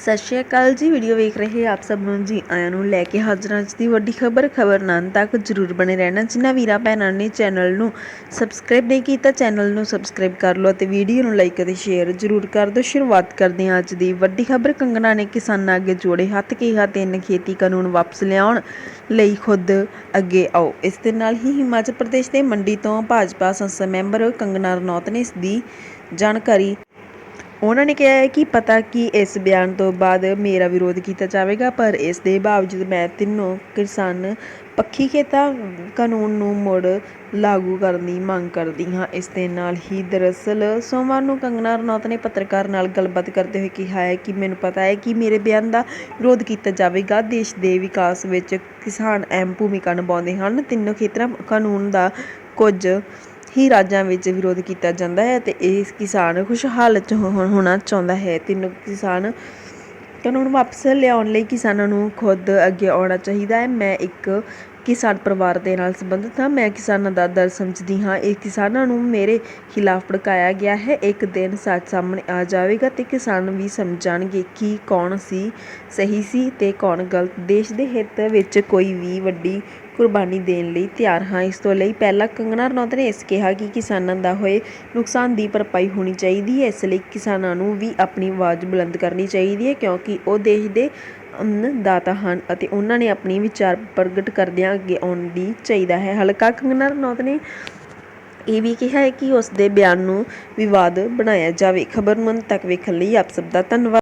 ਸਤਿ ਸ਼੍ਰੀ ਅਕਾਲ ਜੀ ਵੀਡੀਓ ਵੇਖ ਰਹੇ ਆਪ ਸਭ ਨੂੰ ਜੀ। ਆਇਆਂ ਨੂੰ ਲੈ ਕੇ ਹਾਜ਼ਰ ਹਾਂ ਅੱਜ ਦੀ ਵੱਡੀ ਖਬਰ ਖਬਰ ਨਾਲ ਤੱਕ ਜਰੂਰ ਬਣੇ ਰਹਿਣਾ। ਜਿਨ੍ਹਾਂ ਵੀਰਾਂ ਭੈਣਾਂ ਨੇ ਚੈਨਲ ਨੂੰ ਸਬਸਕ੍ਰਾਈਬ ਨਹੀਂ ਕੀਤਾ, ਚੈਨਲ ਨੂੰ ਸਬਸਕ੍ਰਾਈਬ ਕਰ ਲਓ ਅਤੇ ਵੀਡੀਓ ਨੂੰ ਲਾਈਕ ਅਤੇ ਸ਼ੇਅਰ ਜਰੂਰ ਕਰ ਦਿਓ। ਸ਼ੁਰੂਆਤ ਕਰਦੇ ਹਾਂ ਅੱਜ ਦੀ ਵੱਡੀ ਖਬਰ। ਕੰਗਣਾ ਨੇ ਕਿਸਾਨਾਂ ਅੱਗੇ ਜੋੜੇ ਹੱਥ ਕਿਹਾ, ਤਿੰਨ ਖੇਤੀ ਕਾਨੂੰਨ ਵਾਪਸ ਲਿਆਉਣ ਲਈ ਖੁਦ ਅੱਗੇ ਆਓ। ਇਸ ਦੇ ਨਾਲ ਹੀ ਹਿਮਾਚਲ ਪ੍ਰਦੇਸ਼ ਦੇ ਮੰਡੀ ਤੋਂ ਭਾਜਪਾ ਸੰਸਦ ਮੈਂਬਰ ਕੰਗਣਾ ਰਣੌਤ ਨੇ ਇਸ ਦੀ ਜਾਣਕਾਰੀ ਉਹਨਾਂ ਨੇ ਕਿਹਾ ਹੈ ਕਿ ਪਤਾ ਕਿ ਇਸ ਬਿਆਨ ਤੋਂ ਬਾਅਦ ਮੇਰਾ ਵਿਰੋਧ ਕੀਤਾ ਜਾਵੇਗਾ, ਪਰ ਇਸ ਦੇ ਬਾਵਜੂਦ ਮੈਂ ਤਿੰਨੋਂ ਕਿਸਾਨ ਪੱਖੀ ਖੇਤਾਂ ਕਾਨੂੰਨ ਨੂੰ ਮੁੜ ਲਾਗੂ ਕਰਨ ਦੀ ਮੰਗ ਕਰਦੀ ਹਾਂ। ਇਸ ਦੇ ਨਾਲ ਹੀ ਦਰਅਸਲ ਸੋਮਵਾਰ ਨੂੰ ਕੰਗਨਾ ਰਣੌਤ ਨੇ ਪੱਤਰਕਾਰ ਨਾਲ ਗੱਲਬਾਤ ਕਰਦੇ ਹੋਏ ਕਿਹਾ ਹੈ ਕਿ ਮੈਨੂੰ ਪਤਾ ਹੈ ਕਿ ਮੇਰੇ ਬਿਆਨ ਦਾ ਵਿਰੋਧ ਕੀਤਾ ਜਾਵੇਗਾ। ਦੇਸ਼ ਦੇ ਵਿਕਾਸ ਵਿੱਚ ਕਿਸਾਨ ਅਹਿਮ ਭੂਮਿਕਾ ਨਿਭਾਉਂਦੇ ਹਨ। ਤਿੰਨੋਂ ਖੇਤਰਾਂ ਕਾਨੂੰਨ ਦਾ ਕੁਝ ਹੀ ਰਾਜਾਂ ਵਿੱਚ ਵਿਰੋਧ ਕੀਤਾ ਜਾਂਦਾ ਹੈ ਤੇ ਇਹ ਕਿਸਾਨ ਖੁਸ਼ਹਾਲ ਹੋਣਾ ਚਾਹੁੰਦਾ ਹੈ। ਤਿੰਨ ਕਿਸਾਨ ਕਾਨੂੰਨ ਵਾਪਸ ਲਿਆਉਣ ਲਈ ਕਿਸਾਨਾਂ ਨੂੰ ਖੁਦ ਅੱਗੇ ਆਉਣਾ ਚਾਹੀਦਾ ਹੈ। ਮੈਂ ਇੱਕ ਕਿਸਾਨ ਪਰਿਵਾਰ ਦੇ ਨਾਲ ਸੰਬੰਧਿਤ ਹਾਂ। ਮੈਂ ਕਿਸਾਨਾਂ ਦਾ ਦਰਦ ਸਮਝਦੀ ਹਾਂ। ਇਹ ਕਿਸਾਨਾਂ ਨੂੰ ਮੇਰੇ ਖਿਲਾਫ ਭੜਕਾਇਆ ਗਿਆ ਹੈ। ਇੱਕ ਦਿਨ ਸੱਚ ਸਾਹਮਣੇ ਆ ਜਾਵੇਗਾ ਤੇ ਕਿਸਾਨ ਵੀ ਸਮਝਣਗੇ ਕਿ ਕੌਣ ਸੀ, ਸਹੀ ਸੀ ਤੇ ਕੌਣ ਗਲਤ। ਦੇਸ਼ ਦੇ ਹਿੱਤ ਵਿੱਚ ਕੋਈ ਵੀ ਵੱਡੀ ਕੁਰਬਾਨੀ ਦੇਣ ਲਈ ਤਿਆਰ ਹਾਂ। ਇਸ ਤੋਂ ਲਈ ਪਹਿਲਾਂ ਕੰਗਣਾ ਰਣੌਤ ਨੇ ਇਸ ਕਿਹਾ ਕਿ ਕਿਸਾਨਾਂ ਦਾ ਹੋਏ ਨੁਕਸਾਨ ਦੀ ਭਰਪਾਈ ਹੋਣੀ ਚਾਹੀਦੀ ਹੈ। ਇਸ ਲਈ ਕਿਸਾਨਾਂ ਨੂੰ ਵੀ ਆਪਣੀ ਆਵਾਜ਼ ਬੁਲੰਦ ਕਰਨੀ ਚਾਹੀਦੀ ਹੈ ਕਿਉਂਕਿ ਉਹ ਦੇਸ਼ ਦੇ ਅੰਨਦਾਤਾ ਹਨ ਅਤੇ ਉਹਨਾਂ ਨੇ ਆਪਣੀ ਵਿਚਾਰ ਪ੍ਰਗਟ ਕਰਦਿਆਂ ਅੱਗੇ ਆਉਣ ਦੀ ਚਾਹੀਦਾ ਹੈ। ਹਲਕਾ ਕੰਗਨਾ ਰਣੌਤ ਨੇ ਇਹ ਵੀ ਕਿਹਾ ਹੈ ਕਿ ਉਸ ਦੇ ਬਿਆਨ ਨੂੰ ਵਿਵਾਦ ਬਣਾਇਆ ਜਾਵੇ। ਖਬਰ ਨੂੰ ਅੰਤ ਤੱਕ ਵੇਖਣ ਲਈ ਆਪ ਸਭ ਦਾ ਧੰਨਵਾਦ।